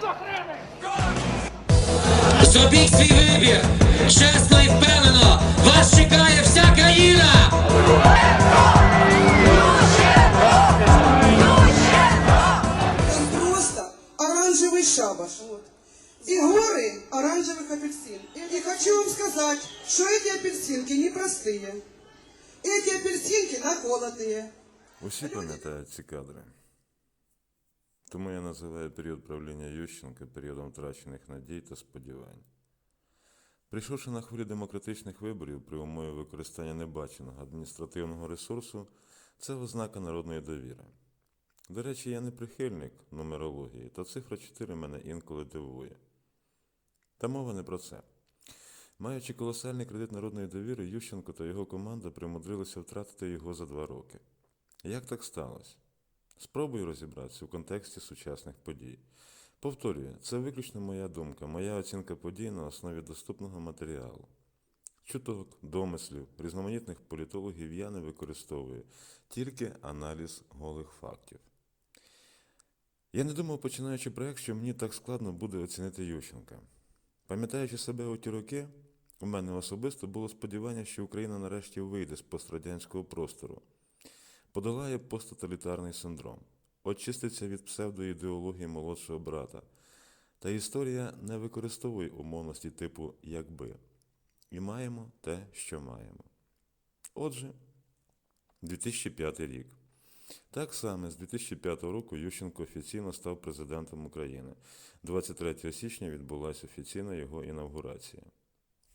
машину! Машину охрани! Зробіть свій вибір чесно і впевнено. Вас чекає вся країна. Он просто оранжевый шабаш. И горы оранжевых апельсин. И хочу вам сказать, что эти апельсинки непростые. Эти апельсинки наколотые. Усі пам'ятають ці кадри. Тому я називаю період правління Ющенка періодом втрачених надій та сподівань. Прийшовши на хвилі демократичних виборів при умові використання небаченого адміністративного ресурсу, це ознака народної довіри. До речі, я не прихильник нумерології, та цифра 4 мене інколи дивує. Та мова не про це. Маючи колосальний кредит народної довіри, Ющенко та його команда примудрилися втратити його за два роки. Як так сталося? Спробую розібратися у контексті сучасних подій. Повторюю, це виключно моя думка, моя оцінка подій на основі доступного матеріалу. Чуток, домислів, різноманітних політологів я не використовую, тільки аналіз голих фактів. Я не думав, починаючи проект, що мені так складно буде оцінити Ющенка. Пам'ятаючи себе у ті роки, у мене особисто було сподівання, що Україна нарешті вийде з пострадянського простору, подолає посттоталітарний синдром, очиститься від псевдоідеології молодшого брата. Та історія не використовує умовності типу якби. І маємо те, що маємо. Отже, 2005 рік. Так само з 2005 року Ющенко офіційно став президентом України. 23 січня відбулася офіційна його інавгурація.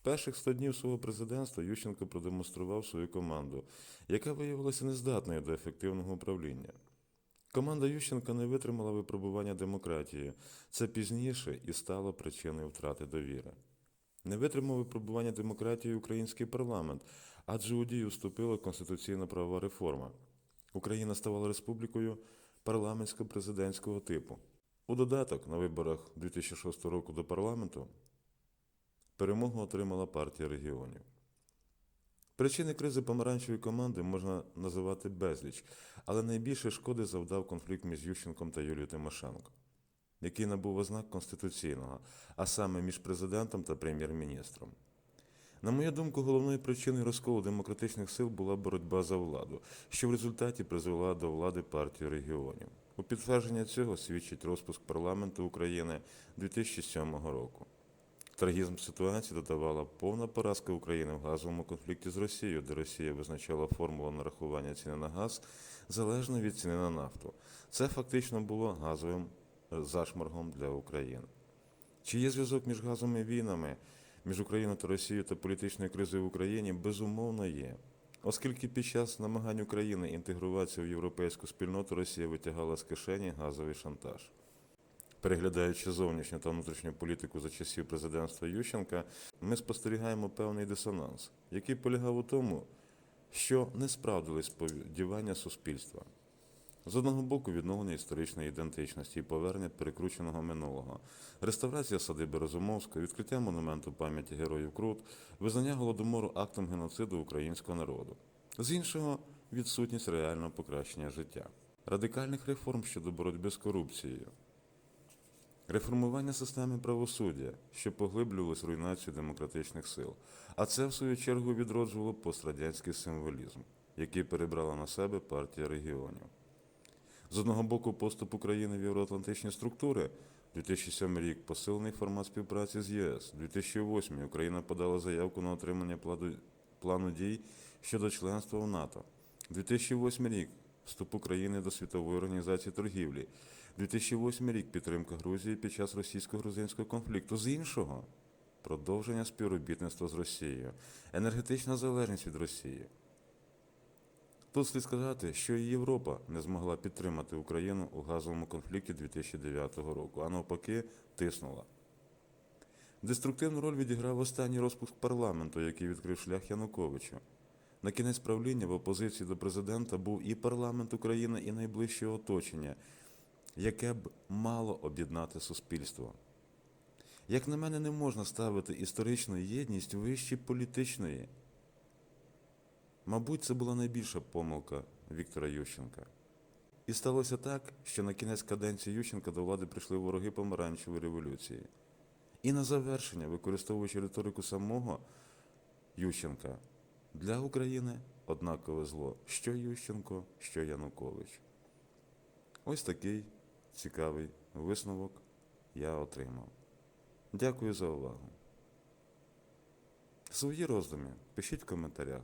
Перших 100 днів свого президентства Ющенко продемонстрував свою команду, яка виявилася нездатною до ефективного управління. Команда Ющенка не витримала випробування демократії. Це пізніше і стало причиною втрати довіри. Не витримав випробування демократії український парламент, адже у дію вступила конституційна правова реформа. Україна ставала республікою парламентсько-президентського типу. У додаток на виборах 2006 року до парламенту перемогу отримала партія регіонів. Причини кризи помаранчевої команди можна називати безліч, але найбільше шкоди завдав конфлікт між Ющенком та Юлією Тимошенко, який набув ознак конституційного, а саме між президентом та прем'єр-міністром. На мою думку, головною причиною розколу демократичних сил була боротьба за владу, що в результаті призвела до влади партії регіонів. У підтвердження цього свідчить розпуск парламенту України 2007 року. Трагізм ситуації додавала повна поразка України в газовому конфлікті з Росією, де Росія визначала формулу нарахування ціни на газ залежно від ціни на нафту. Це фактично було газовим е, зашморгом для України. Чи є зв'язок між газовими війнами між Україною та Росією та політичною кризою в Україні? Безумовно є. Оскільки під час намагань України інтегруватися в європейську спільноту Росія витягала з кишені газовий шантаж. Переглядаючи зовнішню та внутрішню політику за часів президентства Ющенка, ми спостерігаємо певний дисонанс, який полягав у тому, що не справдились сподівання суспільства. З одного боку, відновлення історичної ідентичності і повернення перекрученого минулого, реставрація садиби Розумовського, відкриття монументу пам'яті героїв Крут, визнання голодомору актом геноциду українського народу. З іншого, відсутність реального покращення життя, радикальних реформ щодо боротьби з корупцією, реформування системи правосуддя, що поглиблювалось руйнацію демократичних сил. А це, в свою чергу, відроджувало пострадянський символізм, який перебрала на себе партія регіонів. З одного боку, поступ України в євроатлантичні структури. 2007 рік посилений формат співпраці з ЄС. 2008 Україна подала заявку на отримання плану дій щодо членства в НАТО. 2008 рік вступ України до Світової організації торгівлі. 2008 рік підтримка Грузії під час російсько-грузинського конфлікту. З іншого продовження співробітництва з Росією, енергетична залежність від Росії. Тут слід сказати, що і Європа не змогла підтримати Україну у газовому конфлікті 2009 року, а навпаки, тиснула. Деструктивну роль відіграв останній розпуск парламенту, який відкрив шлях Януковичу. На кінець правління в опозиції до президента був і парламент України, і найближче оточення, яке б мало об'єднати суспільство. Як на мене, не можна ставити історичну єдність вище політичної. Мабуть, це була найбільша помилка Віктора Ющенка. І сталося так, що на кінець каденції Ющенка до влади прийшли вороги помаранчевої революції. І на завершення, використовуючи риторику самого Ющенка, для України однакове зло, що Ющенко, що Янукович. Ось такий цікавий висновок я отримав. Дякую за увагу. Свої роздуми пишіть в коментарях.